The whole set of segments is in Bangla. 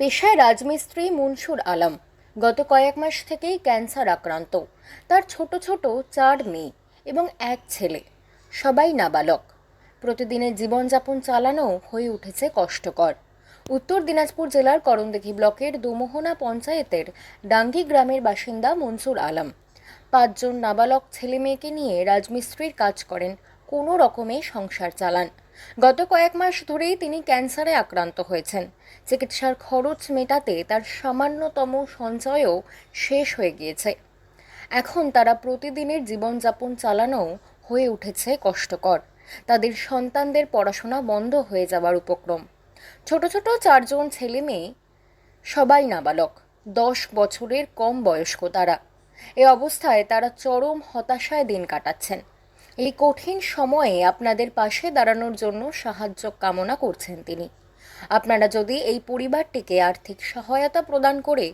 পেশায় রাজমিস্ত্রি মনসুর আলম। গত কয়েক মাস থেকেই ক্যান্সার আক্রান্ত। তার ছোট ছোট চার মেয়ে এবং এক ছেলে। সবাই নাবালক। প্রতিদিনের জীবনযাপন চালানো হয়ে উঠেছে কষ্টকর। উত্তর দিনাজপুর জেলার করণদিঘি ব্লকের দুমোহনা পঞ্চায়েতের ডাঙ্গি গ্রামের বাসিন্দা মনসুর আলম। পাঁচজন নাবালক ছেলে মেয়েকে নিয়ে রাজমিস্ত্রির কাজ করেন, কোনো রকমে সংসার চালান। গত কয়েক মাস ধরেই তিনি ক্যান্সারে আক্রান্ত হয়েছেন। চিকিৎসার খরচ মেটাতে তার সামান্যতম সঞ্চয়ও শেষ হয়ে গিয়েছে। এখন তারা প্রতিদিনের জীবনযাপন চালানো হয়ে উঠেছে কষ্টকর। তাদের সন্তানদের পড়াশোনা বন্ধ হয়ে যাওয়ার উপক্রম। ছোট ছোট চারজন ছেলে মেয়ে, সবাই নাবালক। দশ বছরের কম বয়স্ক তারা। এ অবস্থায় তারা চরম হতাশায় দিন কাটাচ্ছেন। এই কঠিন সময়ে আপনাদের পাশে দাঁড়ানোর জন্য সাহায্য কামনা করছেন তিনি। আপনারা যদি এই পরিবারটিকে আর্থিক সহায়তা প্রদান করে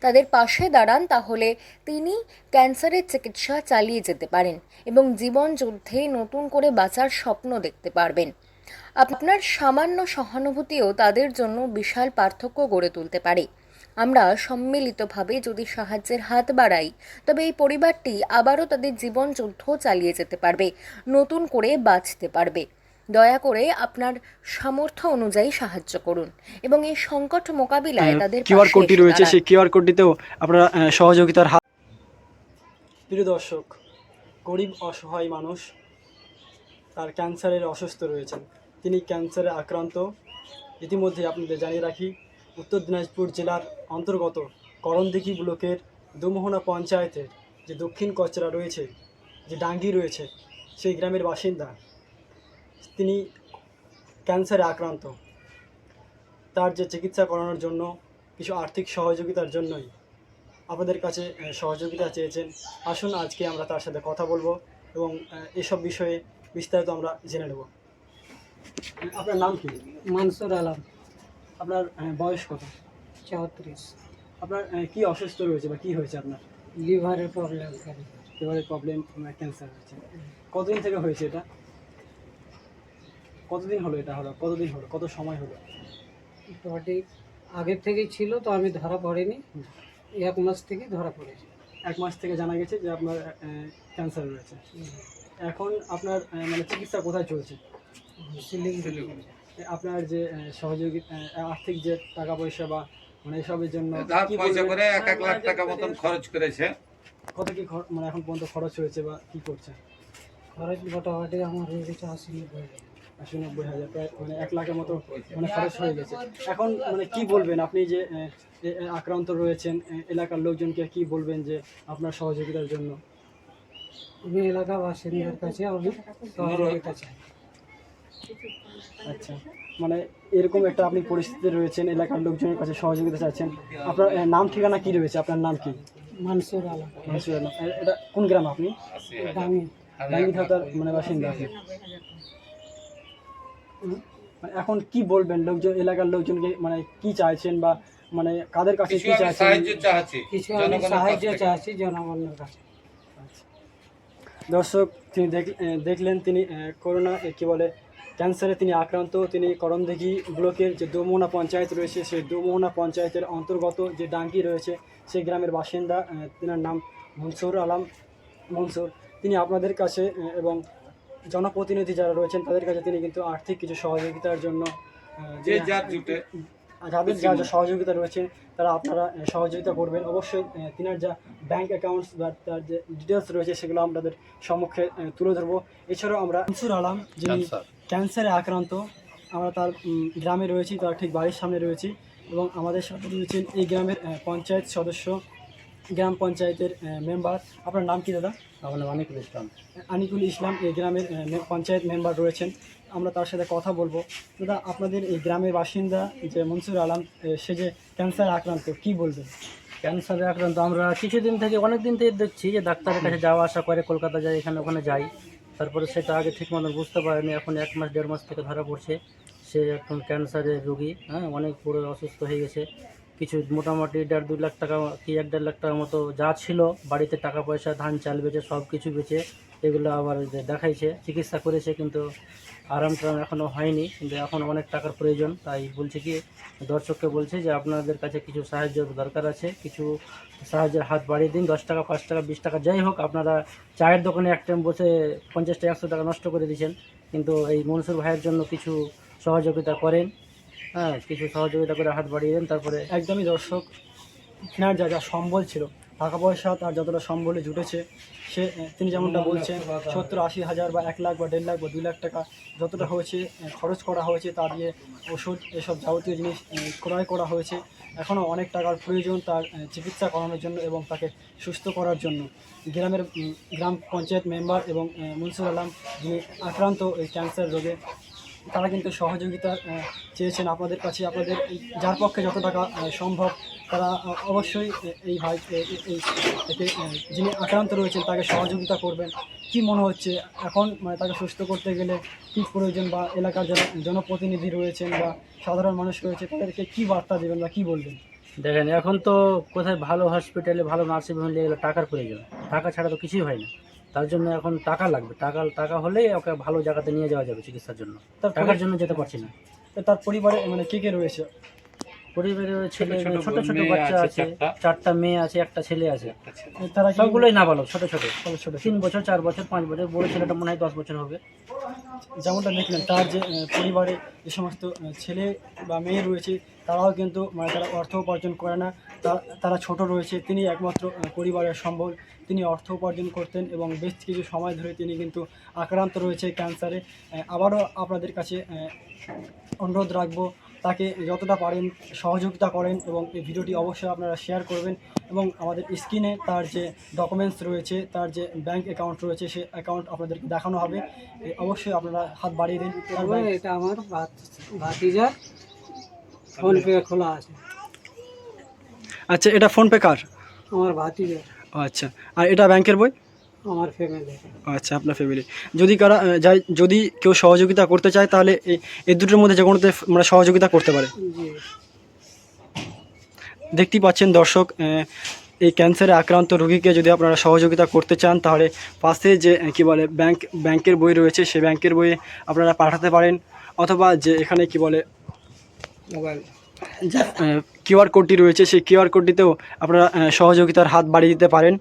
তাদের পাশে দাঁড়ান, তাহলে তিনি ক্যান্সারের চিকিৎসা চালিয়ে যেতে পারেন এবং জীবন যুদ্ধে নতুন করে বাঁচার স্বপ্ন দেখতে পারবেন। আপনার সামান্য সহানুভূতিও তাদের জন্য বিশাল পার্থক্য গড়ে তুলতে পারে। আমরা সম্মিলিতভাবে যদি সাহায্যের হাত বাড়াই তবে এই পরিবারটি আবারও তাদের জীবন যুদ্ধ চালিয়ে যেতে পারবে নতুন করে বাঁচতে পারবে। দয়া করে আপনার সামর্থ্য অনুযায়ী সাহায্য করুন এবং এই সংকট মোকাবিলায় তাদের কিউআর কোডটি রয়েছে সেই কিউআর কোডটিতেও আপনারা সহযোগিতার হাত প্রিয় দর্শক গরিব অসহায় মানুষ তার ক্যান্সারের অসুস্থ রয়েছেন। তিনি ক্যান্সারে আক্রান্ত। ইতিমধ্যে আপনাদের জানিয়ে রাখি উত্তর দিনাজপুর জেলার অন্তর্গত করণদিঘি ব্লকের দুমোহনা পঞ্চায়েতের যে দক্ষিণ কচরা রয়েছে, যে ডাঙ্গি রয়েছে, সেই গ্রামের বাসিন্দা। তিনি ক্যান্সারে আক্রান্ত। তার যে চিকিৎসা করানোর জন্য কিছু আর্থিক সহযোগিতার জন্যই আপনাদের কাছে সহযোগিতা চেয়েছেন। আসুন আজকে আমরা তার সাথে কথা বলব এবং এসব বিষয়ে বিস্তারিত আমরা জেনে নেব। আপনার নাম কি? মানসুর আলম। আপনার বয়স কত? চৌত্রিশ। আপনার কি অসুস্থ রয়েছে বা কি হয়েছে আপনার? লিভারের প্রবলেম লিভারের প্রবলেম ক্যান্সার হয়েছে। কতদিন থেকে হয়েছে এটা? কতদিন হলো এটা হলো? কতদিন হলো? কত সময় হলো? বডি আগের থেকেই ছিল তো আমি ধরা পড়েনি। এক মাস থেকে ধরা পড়েছি। এক মাস থেকে জানা গেছে যে আপনার ক্যান্সার রয়েছে। এখন আপনার মানে চিকিৎসা কোথায় চলছে? শিলিগুড়ি আপনার যে সহযোগী আর্থিক যে টাকা পয়সা বা মানে এসবের জন্য পয়সা করে এক এক লাখ টাকা মতন খরচ করেছে। কত কি মানে এখন পর্যন্ত খরচ হয়েছে বা কি করছে? খরচ মোটামুটি আমার হয়ে গেছে আশি নব্বই হাজার। আশি নব্বই হাজার প্রায় মানে এক লাখের মতো মানে খরচ হয়ে গেছে। এখন মানে কি বলবেন আপনি যে আক্রান্ত রয়েছেন এলাকার লোকজনকে কি বলবেন যে আপনার সহযোগিতার জন্য? আমি এলাকা বাসিন্দার কাছে আমি সহযোগিতা চাই আচ্ছা। মানে এরকম একটা আপনি পরিস্থিতি রয়েছেন এলাকার লোকজনের কাছে সহযোগিতা চাচ্ছেন। আপনার নাম ঠিকানা কি রয়েছে? আপনার নাম কি? মানসুর আলম। মনসুর আলম। এটা কোন গ্রাম আপনি? দামি ডাঙ্গি থাকার মানে বাসিন্দা আপনি। মানে এখন কি বলবেন? লোকজন এলাকার লোকজনকে মানে কি চাইছেন বা মানে কাদের কাছে কি চাইছেন? কিছু আমি সাহায্য। চাচ্ছি জনগণের কাছে। আচ্ছা। দর্শক তিনি দেখলেন তিনি করোনা কি বলে ক্যান্সারে তিনি আক্রান্ত। তিনি করমদিঘি ব্লকের যে দোমোহনা পঞ্চায়েত রয়েছে সেই দোমোহনা পঞ্চায়েতের অন্তর্গত যে ডাঙ্গি রয়েছে সেই গ্রামের বাসিন্দা তেনার নাম মনসুর আলম। মনসুর তিনি আপনাদের কাছে এবং জনপ্রতিনিধি যারা রয়েছেন তাদের কাছে তিনি কিন্তু আর্থিক কিছু সহযোগিতার জন্য যে যার জুটে যাদের যা যা সহযোগিতা রয়েছে তারা আপনারা সহযোগিতা করবেন। অবশ্যই তিনার যা ব্যাংক অ্যাকাউন্টস বা তার যে ডিটেলস রয়েছে সেগুলো আপনাদের সম্মুখে তুলে ধরবো। এছাড়াও আমরা মনসুর আলম যিনি ক্যান্সার। আক্রান্ত। আমরা তার গ্রামে রয়েছি তার ঠিক বাড়ির সামনে রয়েছি এবং আমাদের সাথে রয়েছেন এই গ্রামের পঞ্চায়েত সদস্য গ্রাম পঞ্চায়েতের মেম্বার। আপনার নাম কি দাদা? আমার নাম অনিকুল ইসলাম। আনিকুল ইসলাম এই গ্রামের পঞ্চায়েত মেম্বার রয়েছেন। আমরা তার সাথে কথা বলব। দাদা আপনাদের এই গ্রামের বাসিন্দা যে মনসুর আলম সে যে ক্যান্সার আক্রান্ত কি বলবেন? ক্যান্সারে আক্রান্ত আমরা কিছুদিন থেকে অনেক দিন থেকে দেখছি যে ডাক্তারের কাছে যাওয়া আসা করে কলকাতা যাই এখানে ওখানে যাই। তারপরে সেটা আগে ঠিক মতো বুঝতে পারেনি, এখন এক মাস, দেড় মাস থেকে ধরা পড়ছে। সে এখন ক্যান্সারের রুগী হ্যাঁ অনেক পুরো অসুস্থ হয়ে গেছে। কিছু মোটামুটি দেড় দু লাখ টাকা, কি এক দেড় লাখ টাকার মতো যা ছিল, বাড়িতে টাকা পয়সা, ধান, চাল বেচে, সব কিছু বেচে এগুলো আবার দেখাইছে, চিকিৎসা করেছে কিন্তু আরাম টারাম এখনও হয়নি, কিন্তু এখন অনেক টাকার প্রয়োজন, তাই বলছে কি, দর্শককে বলছে যে আপনাদের কাছে কিছু সাহায্য দরকার আছে, কিছু সাহায্যের হাত বাড়িয়ে দিন, দশ টাকা, পাঁচ টাকা, বিশ টাকা, যাই হোক, আপনারা চায়ের দোকানে এক টাইম বসে পঞ্চাশ টাকা, একশো টাকা নষ্ট করে দিয়েছেন, কিন্তু এই মনসুর ভাইয়ের জন্য কিছু সহযোগিতা করেন হ্যাঁ কিছু সহযোগিতা করে হাত বাড়িয়ে দেন তারপরে একদমই দর্শক কেনার যা যা সম্বল ছিল টাকা পয়সা তার যতটা সম্বলে জুটেছে সে তিনি যেমনটা বলছেন সত্তর আশি হাজার বা এক লাখ বা দেড় লাখ বা দুই লাখ টাকা যতটা হয়েছে খরচ করা হয়েছে তা দিয়ে ওষুধ এসব যাবতীয় জিনিস ক্রয় করা হয়েছে এখনও অনেক টাকার প্রয়োজন তার চিকিৎসা করানোর জন্য এবং তাকে সুস্থ করার জন্য। গ্রামের গ্রাম পঞ্চায়েত মেম্বার এবং আহ, মুনসুর আলম যিনি আক্রান্ত এই ক্যান্সার রোগে তারা কিন্তু সহযোগিতা চেয়েছেন আপনাদের কাছে, আপনাদের যার পক্ষে যত টাকা সম্ভব, তারা অবশ্যই এই ভাই এই যিনি আক্রান্ত রয়েছেন, তাকে সহযোগিতা করবেন। কি মনে হচ্ছে, এখন মানে তাকে সুস্থ করতে গেলে কী প্রয়োজন বা এলাকার যারা জনপ্রতিনিধি রয়েছেন বা সাধারণ মানুষ রয়েছে, তাদেরকে কী বার্তা দেবেন বা কী বলবেন? দেখেন, এখন তো কোথায় ভালো হসপিটালে ভালো নার্সিং হোমে গেলে টাকার প্রয়োজন। টাকা ছাড়া তো কিছুই হয় না। তার জন্য এখন টাকা লাগবে। টাকা টাকা হলেই ওকে ভালো জায়গাতে নিয়ে যাওয়া যাবে চিকিৎসার জন্য। তার টাকার জন্য যেতে পারছি না। তার পরিবারে মানে কে কে রয়েছে? পরিবারের ছেলে ছোট ছোট ছোট বাচ্চা আছে চারটা। মেয়ে আছে একটা ছেলে আছে। তারা সবগুলোই না নাবালক ছোট ছোট। সব ছোট তিন বছর চার বছর পাঁচ বছর বড় ছেলেটা মনে হয় দশ বছর হবে। যেমনটা দেখলেন তার যে পরিবারে যে সমস্ত ছেলে বা মেয়ে রয়েছে তারাও কিন্তু মানে তারা অর্থ উপার্জন করে না। তারা ছোট রয়েছে, তিনি একমাত্র পরিবারের সম্বল। তিনি অর্থ উপার্জন করতেন এবং বেশ কিছু সময় ধরে তিনি কিন্তু আক্রান্ত রয়েছে ক্যান্সারে। আবারও আপনাদের কাছে অনুরোধ রাখব, তাকে যতটা পারেন সহযোগিতা করেন এবং এই ভিডিওটি অবশ্যই আপনারা শেয়ার করবেন এবং আমাদের স্ক্রিনে তার যে ডকুমেন্টস রয়েছে, তার যে ব্যাংক অ্যাকাউন্ট রয়েছে, সে অ্যাকাউন্ট আপনাদেরকে দেখানো হবে। অবশ্যই আপনারা হাত বাড়িয়ে দিন। এটা আমার ভাত- ভাতিজার ফোনপে খোলা আছে। আচ্ছা এটা ফোনপে কার? আমার ও আচ্ছা আর এটা ব্যাংকের বই? আমার ফ্যামিলি আচ্ছা আপনার ফ্যামিলি যদি কারা যাই যদি কেউ সহযোগিতা করতে চায় তাহলে এই এই দুটোর মধ্যে যে কোনোতে মানে সহযোগিতা করতে পারে। দেখতেই পাচ্ছেন দর্শক এই ক্যান্সারে আক্রান্ত রোগীকে যদি আপনারা সহযোগিতা করতে চান তাহলে পাশে যে কি বলে ব্যাংক ব্যাংকের বই রয়েছে সেই ব্যাংকের বইয়ে আপনারা পাঠাতে পারেন। অথবা যে এখানে কি বলে মোবাইল। কিউআর কোডটি রয়েছে সেই কিউআর কোডটিতেও আপনারা সহযোগিতার হাত বাড়িয়ে দিতে পারেন।